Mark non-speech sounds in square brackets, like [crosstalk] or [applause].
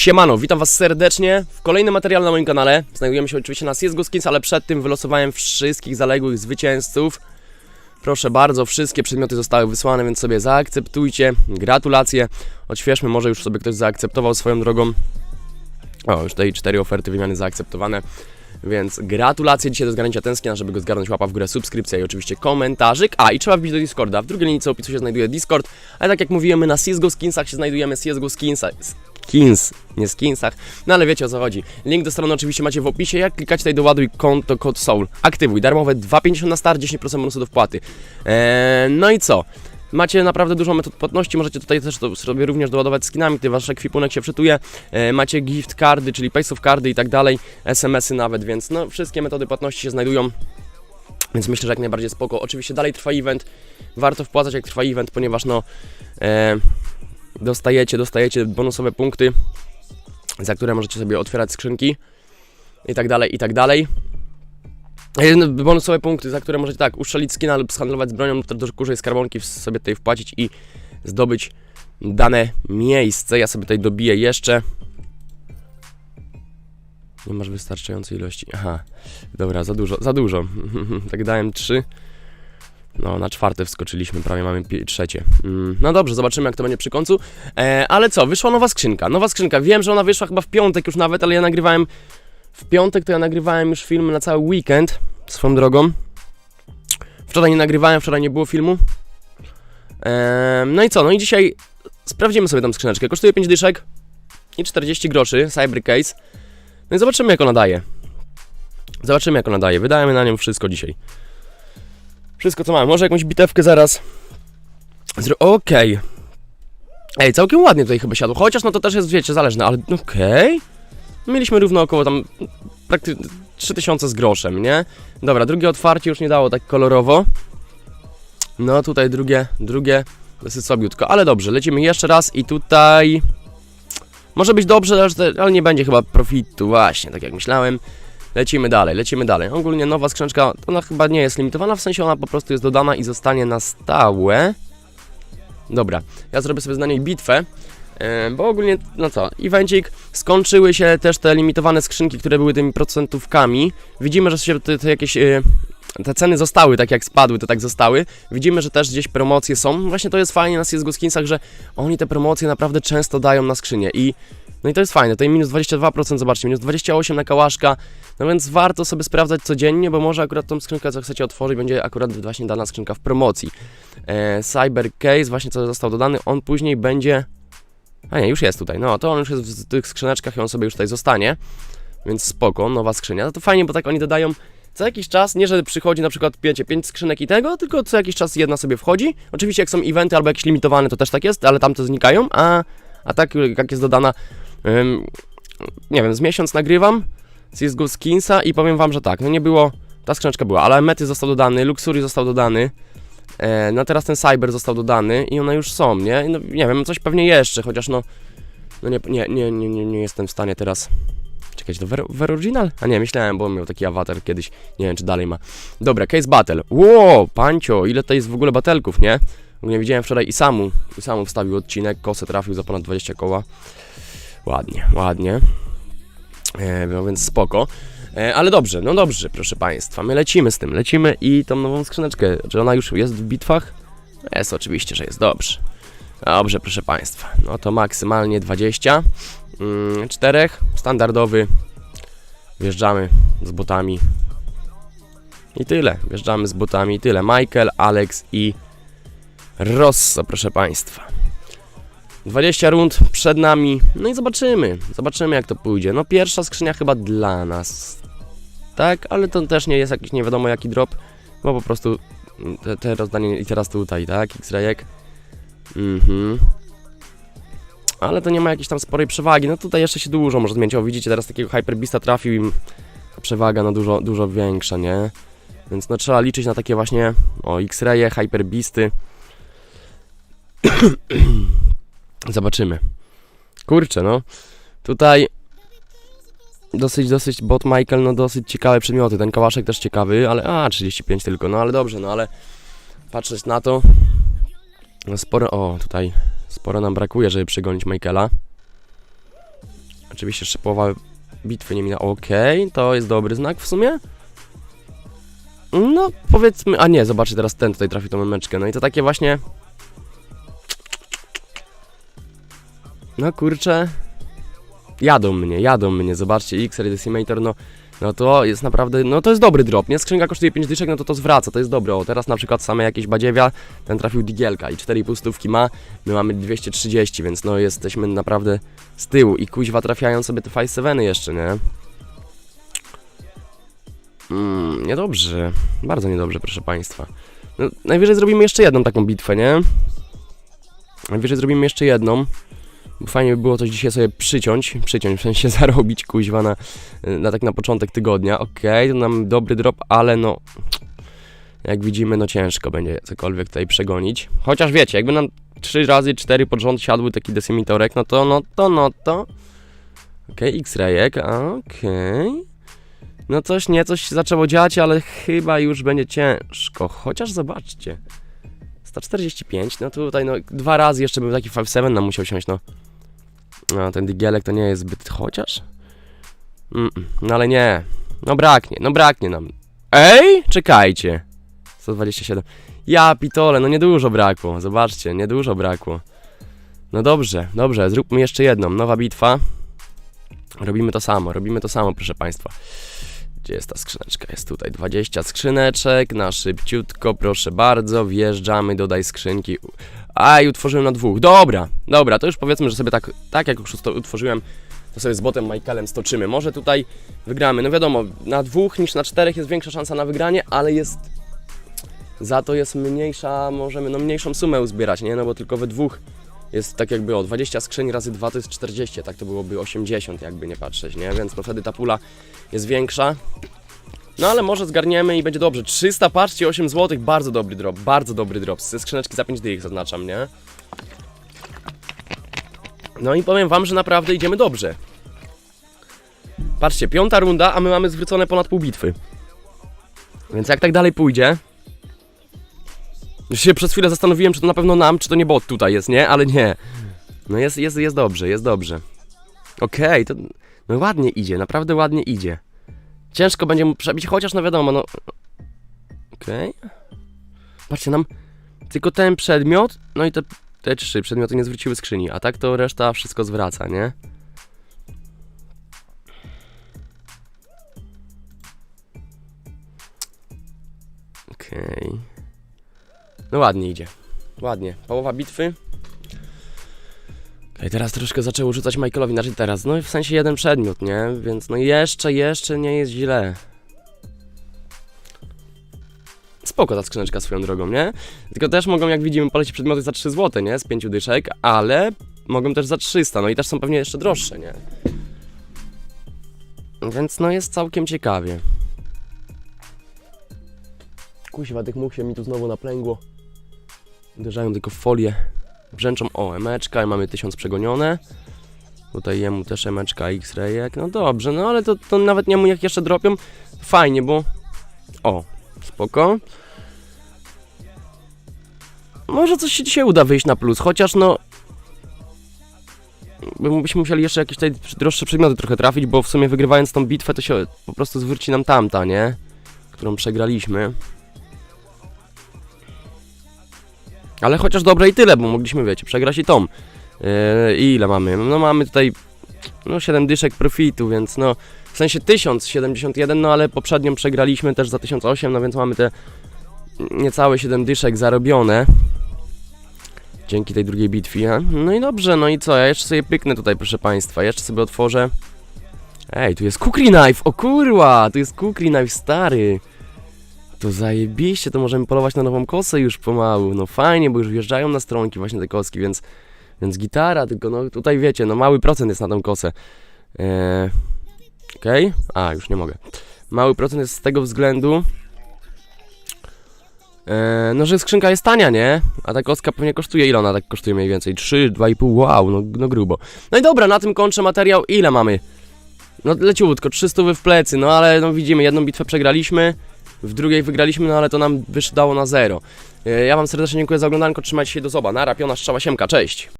Siemano, witam was serdecznie w kolejnym materiale na moim kanale. Znajdujemy się oczywiście na CSGO Skins, ale przed tym wylosowałem wszystkich zaległych zwycięzców. Proszę bardzo, wszystkie przedmioty zostały wysłane, więc sobie zaakceptujcie. Gratulacje. Odświeżmy, może już sobie ktoś zaakceptował swoją drogą. O, już tutaj cztery oferty wymiany zaakceptowane. Więc gratulacje dzisiaj do zgarnięcia tęsknia, żeby go zgarnąć łapa w górę, subskrypcja i oczywiście komentarzyk. A i trzeba wbić do Discorda. W drugiej linii opisu się znajduje Discord. Ale tak jak mówiłem, my na CSGO Skinsach się znajdujemy. CSGO Skinsa, Skins, nie Skinsach. No ale wiecie o co chodzi. Link do strony oczywiście macie w opisie. Jak klikacie tutaj doładuj konto kod SOUL. Aktywuj. Darmowe 2,50 na start, 10% bonusu do wpłaty. Eee, no i co? Macie naprawdę dużo metod płatności, możecie tutaj też to sobie również doładować skinami, gdy wasz ekwipunek się wczytuje. E, macie gift cardy, czyli pay of cardy i tak dalej, SMS-y nawet, więc no wszystkie metody płatności się znajdują. Więc myślę, że jak najbardziej spoko. Oczywiście dalej trwa event. Warto wpłacać jak trwa event, ponieważ no e, dostajecie, dostajecie bonusowe punkty, za które możecie sobie otwierać skrzynki i tak dalej, i tak dalej. Bonusowe punkty, za które możecie tak uszczelić skina lub zhandlować z bronią lub do kurzej skarbonki sobie tutaj wpłacić i zdobyć dane miejsce. Ja sobie tutaj dobiję jeszcze. Nie masz wystarczającej ilości. Aha, dobra, za dużo, za dużo. [laughs] tak dałem trzy. No, na czwarte wskoczyliśmy, prawie mamy trzecie. Mm, no dobrze, zobaczymy jak to będzie przy końcu. E, ale co, wyszła nowa skrzynka. Nowa skrzynka, wiem, że ona wyszła chyba w piątek już nawet, ale ja nagrywałem w piątek, to ja nagrywałem już film na cały weekend, swoją drogą. Wczoraj nie nagrywałem, wczoraj nie było filmu. E, no i co, no i dzisiaj sprawdzimy sobie tą skrzyneczkę. Kosztuje 5 dyszek i 40 groszy, Cyber Case. No i zobaczymy jak ona daje. Zobaczymy jak ona daje. Wydajemy na nią wszystko dzisiaj. Wszystko co mamy. Może jakąś bitewkę zaraz. Zro- Okej. Ej, całkiem ładnie tutaj chyba siadło. Chociaż no to też jest, wiecie, zależne, ale okej. Mieliśmy równo około tam praktycznie 3000 z groszem, nie? Dobra, drugie otwarcie już nie dało tak kolorowo. No tutaj drugie, drugie dosyć słabiutko, ale dobrze, lecimy jeszcze raz i tutaj... Może być dobrze, ale nie będzie chyba profitu, właśnie, tak jak myślałem. Lecimy dalej, lecimy dalej. Ogólnie nowa skrzyneczka, ona chyba nie jest limitowana, w sensie ona po prostu jest dodana i zostanie na stałe. Dobra, ja zrobię sobie z niej bitwę, e, bo ogólnie, no co, evencik, skończyły się też te limitowane skrzynki, które były tymi procentówkami. Widzimy, że się te, te jakieś... e, te ceny zostały, tak jak spadły, to tak zostały. Widzimy, że też gdzieś promocje są. Właśnie to jest fajnie na CSGO Skinsach, że oni te promocje naprawdę często dają na skrzynię i no i to jest fajne, tutaj minus 22%, zobaczcie, minus 28 na kałaszka, no więc warto sobie sprawdzać codziennie, bo może akurat tą skrzynkę, co chcecie otworzyć, będzie akurat właśnie dana skrzynka w promocji. E, Cyber Case, właśnie co został dodany, on później będzie... A nie, już jest tutaj, no to on już jest w tych skrzyneczkach i on sobie już tutaj zostanie, więc spoko, nowa skrzynia. No to fajnie, bo tak oni dodają co jakiś czas, nie że przychodzi na przykład, wiecie, 5 skrzynek i tego, tylko co jakiś czas jedna sobie wchodzi. Oczywiście jak są eventy albo jakieś limitowane, to też tak jest, ale tam to znikają, a, a tak jak jest dodana, nie wiem, z miesiąc nagrywam CSGO Skinsa i powiem wam, że tak, no nie było, ta skrzyneczka była, ale Mety został dodany, Luxury został dodany, e, no teraz ten Cyber został dodany i one już są, nie? No, nie wiem, coś pewnie jeszcze, chociaż no, no nie, nie, nie, nie, nie, jestem w stanie teraz... Czekać, to Ver, Ver Original? A nie, myślałem, bo miał taki awatar kiedyś. Nie wiem, czy dalej ma. Dobra, Case Battle. Wow, pancio, ile to jest w ogóle batelków, nie? Nie widziałem wczoraj i samu. I samu wstawił odcinek, kosę trafił za ponad 20 koła. Ładnie, ładnie. E, no więc spoko. E, ale dobrze, no dobrze, proszę Państwa. My lecimy z tym, lecimy i tą nową skrzyneczkę. Czy ona już jest w bitwach? Jest, oczywiście, że jest dobrze. Dobrze, proszę Państwa. No to maksymalnie 20. Mm, czterech, standardowy. Wjeżdżamy z botami. I tyle. Wjeżdżamy z botami i tyle. Michael, Alex i Rosso, proszę Państwa. 20 rund przed nami. No i zobaczymy. Zobaczymy jak to pójdzie. No pierwsza skrzynia chyba dla nas. Tak, ale to też nie jest jakiś nie wiadomo jaki drop. Bo po prostu te, te rozdanie i teraz tutaj, tak? X-rayek. Mhm. Ale to nie ma jakiejś tam sporej przewagi. No tutaj jeszcze się dużo może zmienić. O, widzicie, teraz takiego Hyperbista trafił i ta przewaga no dużo, dużo większa, nie? Więc no trzeba liczyć na takie właśnie o X-raye, Hyperbisty. [clears throat] [clears throat] Zobaczymy. Kurczę, no. Tutaj dosyć, dosyć bot Michael, no dosyć ciekawe przedmioty. Ten kałaszek też ciekawy, ale a 35 tylko, no ale dobrze, no ale patrzeć na to. No sporo, o tutaj sporo nam brakuje, żeby przegonić Michaela. Oczywiście jeszcze połowa bitwy nie minęła. Okej, to jest dobry znak w sumie. No, powiedzmy, a nie, zobaczcie, teraz ten tutaj trafi tą memeczkę. No i to takie właśnie... No kurczę... Jadą mnie, jadą mnie, zobaczcie, X-Ray Decimator, no... No to jest naprawdę, no to jest dobry drop, nie? Skrzynka kosztuje 5 dyszek, no to to zwraca, to jest dobre. O, teraz na przykład same jakieś badziewia, ten trafił digielka i 4,5 stówki ma, my mamy 230, więc no jesteśmy naprawdę z tyłu i kuźwa trafiają sobie te 5-7 jeszcze, nie? Mm, niedobrze, bardzo niedobrze, proszę Państwa. No, najwyżej zrobimy jeszcze jedną taką bitwę, nie? Najwyżej zrobimy jeszcze jedną. Fajnie by było coś dzisiaj sobie przyciąć, przyciąć, w sensie [laughs] zarobić kuźwa na, na tak na początek tygodnia. Okej, to nam dobry drop, ale no... Jak widzimy, no ciężko będzie cokolwiek tutaj przegonić. Chociaż wiecie, jakby nam trzy razy, cztery pod rząd siadły taki decimitorek, no to, no to, no to... Okej, X-rayek, okej... No coś, nie, coś zaczęło dziać, ale chyba już będzie ciężko. Chociaż zobaczcie. 145, no tutaj no dwa razy jeszcze bym taki 5-7 nam musiał siąść, no. No ten digielek to nie jest zbyt chociaż. Mm, -mm, no ale nie. No braknie, no braknie nam. Ej, czekajcie. 127. Ja pitole, no niedużo brakło. Zobaczcie, niedużo brakło. No dobrze, dobrze, zróbmy jeszcze jedną. Nowa bitwa. Robimy to samo, robimy to samo, proszę Państwa. Gdzie jest ta skrzyneczka? Jest tutaj 20 skrzyneczek, na szybciutko, proszę bardzo, wjeżdżamy, dodaj skrzynki. A, i utworzyłem na dwóch. Dobra, dobra, to już powiedzmy, że sobie tak, tak jak już utworzyłem, to sobie z botem Michaelem stoczymy. Może tutaj wygramy. No wiadomo, na dwóch niż na czterech jest większa szansa na wygranie, ale jest... Za to jest mniejsza, możemy, no mniejszą sumę uzbierać, nie? No bo tylko we dwóch jest tak jakby o 20 skrzyń razy 2 to jest 40, tak to byłoby 80 jakby nie patrzeć, nie? Więc no wtedy ta pula jest większa. No ale może zgarniemy i będzie dobrze. 300, patrzcie, 8 zł, bardzo dobry drop, bardzo dobry drop. Ze skrzyneczki za 5 dych zaznaczam, nie? No i powiem wam, że naprawdę idziemy dobrze. Patrzcie, piąta runda, a my mamy zwrócone ponad pół bitwy. Więc jak tak dalej pójdzie... Już się przez chwilę zastanowiłem, czy to na pewno nam, czy to nie bot tutaj jest, nie? Ale nie. No jest, jest, jest dobrze, jest dobrze. Okej, to... No ładnie idzie, naprawdę ładnie idzie. Ciężko będzie mu przebić, chociaż no wiadomo, no... Okej. Patrzcie, nam tylko ten przedmiot, no i te, te trzy przedmioty nie zwróciły skrzyni, a tak to reszta wszystko zwraca, nie? Okej. No ładnie idzie. Ładnie. Połowa bitwy. Okej, teraz troszkę zaczęło rzucać Michaelowi, znaczy teraz, no w sensie jeden przedmiot, nie? Więc no jeszcze, jeszcze nie jest źle. Spoko ta skrzyneczka swoją drogą, nie? Tylko też mogą, jak widzimy, polecieć przedmioty za 3 zł, nie? Z 5 dyszek, ale mogą też za 300, no i też są pewnie jeszcze droższe, nie? Więc no jest całkiem ciekawie. Kuźwa, tych much się mi tu znowu naplęgło. Uderzają tylko w folię. Brzęczą, o, emeczka i mamy 1000 przegonione. Tutaj jemu też emeczka X-rayek. No dobrze, no ale to, to nawet nie mu jak jeszcze dropią. Fajnie, bo... O, spoko. Może coś się dzisiaj uda wyjść na plus, chociaż no... by- Byśmy musieli jeszcze jakieś tutaj droższe przedmioty trochę trafić, bo w sumie wygrywając tą bitwę to się po prostu zwróci nam tamta, nie? Którą przegraliśmy. Ale chociaż dobre i tyle, bo mogliśmy, wiecie, przegrać i tą. Yy, I ile mamy? No mamy tutaj no 7 dyszek profitu, więc no w sensie 1071, no ale poprzednią przegraliśmy też za 1008, no więc mamy te niecałe 7 dyszek zarobione. Dzięki tej drugiej bitwie. No i dobrze, no i co? Ja jeszcze sobie pyknę tutaj, proszę Państwa. Jeszcze sobie otworzę. Ej, tu jest kukri knife! O kurwa! Tu jest kukri knife stary! To zajebiście, to możemy polować na nową kosę już pomału. No fajnie, bo już wjeżdżają na stronki właśnie te koski, więc, więc gitara, tylko no tutaj wiecie, no mały procent jest na tą kosę. Eee, Okej? A, już nie mogę. Mały procent jest z tego względu, eee, no że skrzynka jest tania, nie? A ta koska pewnie kosztuje, ile ona tak kosztuje mniej więcej? 3, 2,5, wow, no, no grubo. No i dobra, na tym kończę materiał. Ile mamy? No leciutko, 300 w plecy, no ale no widzimy, jedną bitwę przegraliśmy. W drugiej wygraliśmy, no ale to nam wyszło na zero. E, Ja Wam serdecznie dziękuję za oglądanko, trzymajcie się do zoba. Nara, piona, strzała, siemka, cześć!